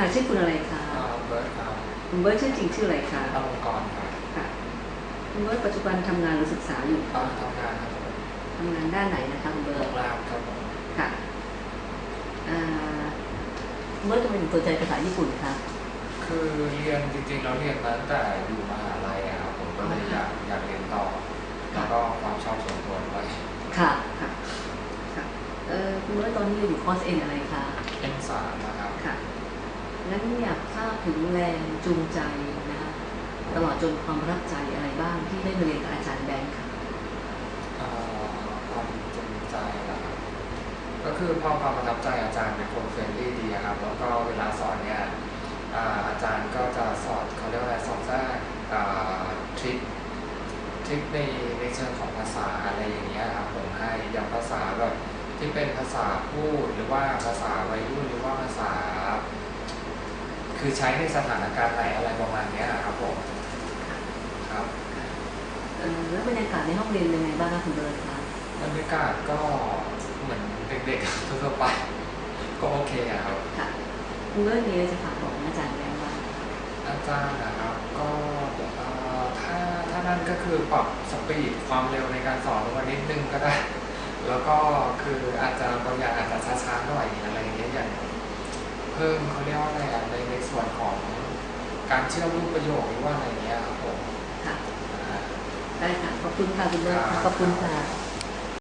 ค่ะชื่อคุณอะไรคะอ่าเบิร์ดครับคุณเบิร์ตชื่อจริงชื่ออะไรคะอลงกรณ์ครับค่ะคุณเบิร์ตปัจจุบันทำงานหรือศึกษาอยู่อ่าทำงานครับผมทำงานด้านไหนนะคะคุณเบิโรร์ตงแรมครับผมค่ะอ่าคุณเบิร์ตทำไมถึงสนใจภาษาญี่ปุ่นคะคือเรียนจริงๆแล้วเรียนมาตั้งแต่อยู่มหาลัยอะครับผมก็เลยอยากอยากเรียนต่อแล้วก็ความชอบส่วนตัวด้วยค่ะค่ะค่ะเออคุณเบิร์ตตอนนี้เรียนอยู่คอร์สเอ็นอะไรคะเอ็นสามนะครับค่ะ งั้นอยากทราบถึงแรงจูงใจนะคะตลอดจนความประทับใจอะไรบ้างที่ได้มาเรียนกับอาจารย์แบงค์ค่ะอ่าความจริงใจนะครับก็คือพอความประทับใจอาจารย์เป็นคนเฟรนลี่ดีอะครับแล้วก็เวลาสอนเนี่ยอ่าอาจารย์ก็จะสอนเขาเรียกว่าอะไรสอนแทรกอ่าทริคทริคในในเชิงของภาษาอะไรอย่างเงี้ยครับผมให้อย่างภาษาแบบที่เป็นภาษาพูดหรือว่าภาษาวัยรุ่นหรือว่าภาษา คือใช้ในสถานการณ์ไหนอะไรประมาณเนี้ยครับผมครับเออแล้วบรรยากาศในห้องเรียนเป็นยังไงบ้างคะคุณเบิร์ตคะบรรยากาศก็เหมือนเด็กๆทั่วๆไปก็โอเคอะครับค่ะคุณเบิร์ตมีอะไรจะฝากบอกอาจารย์แบงค์บ้างอาจารย์นะครับก็เอ่อถ้าถ้านั่นก็คือปรับสปีดความเร็วในการสอนลงมานิดนึงก็ได้ แล้วก็คืออาจจะบางอย่างอาจจะช้าๆหน่อยอะ พิ่มเขาเรียกว่าอะไรอะในในส่วนของการเชื่อมรูปประโยคหรือว่าอะไรอย่างเงี้ยครับผมค่ะนะฮะได้ค่ะ ขอบคุณค่ะคุณเบิร์ตครับขอบคุณค่ะ